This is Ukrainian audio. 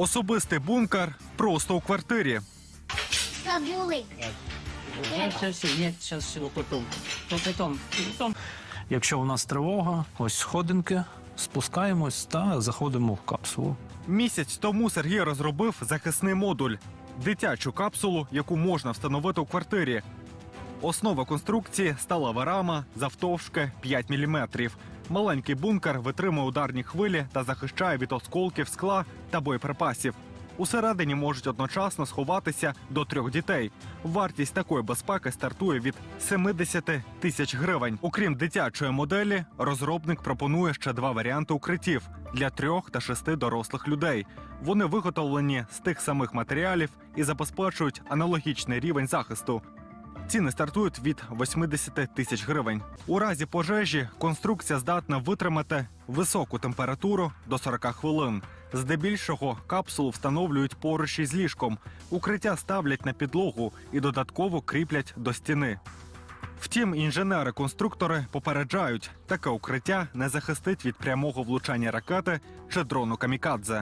Особистий бункер просто у квартирі. Забули. Якщо у нас тривога, ось сходинки, спускаємось та заходимо в капсулу. Місяць тому Сергій розробив захисний модуль дитячу капсулу, яку можна встановити у квартирі. Основа конструкції сталева рама завтовшки 5 мм. Маленький бункер витримує ударні хвилі та захищає від осколків скла та боєприпасів. Усередині можуть одночасно сховатися до трьох дітей. Вартість такої безпеки стартує від 70 тисяч гривень. Окрім дитячої моделі, розробник пропонує ще два варіанти укриттів для трьох та шести дорослих людей. Вони виготовлені з тих самих матеріалів і забезпечують аналогічний рівень захисту. Ціни стартують від 80 тисяч гривень. У разі пожежі конструкція здатна витримати високу температуру до 40 хвилин. Здебільшого капсулу встановлюють поруч із ліжком. Укриття ставлять на підлогу і додатково кріплять до стіни. Втім, інженери-конструктори попереджають, таке укриття не захистить від прямого влучання ракети чи дрону камікадзе.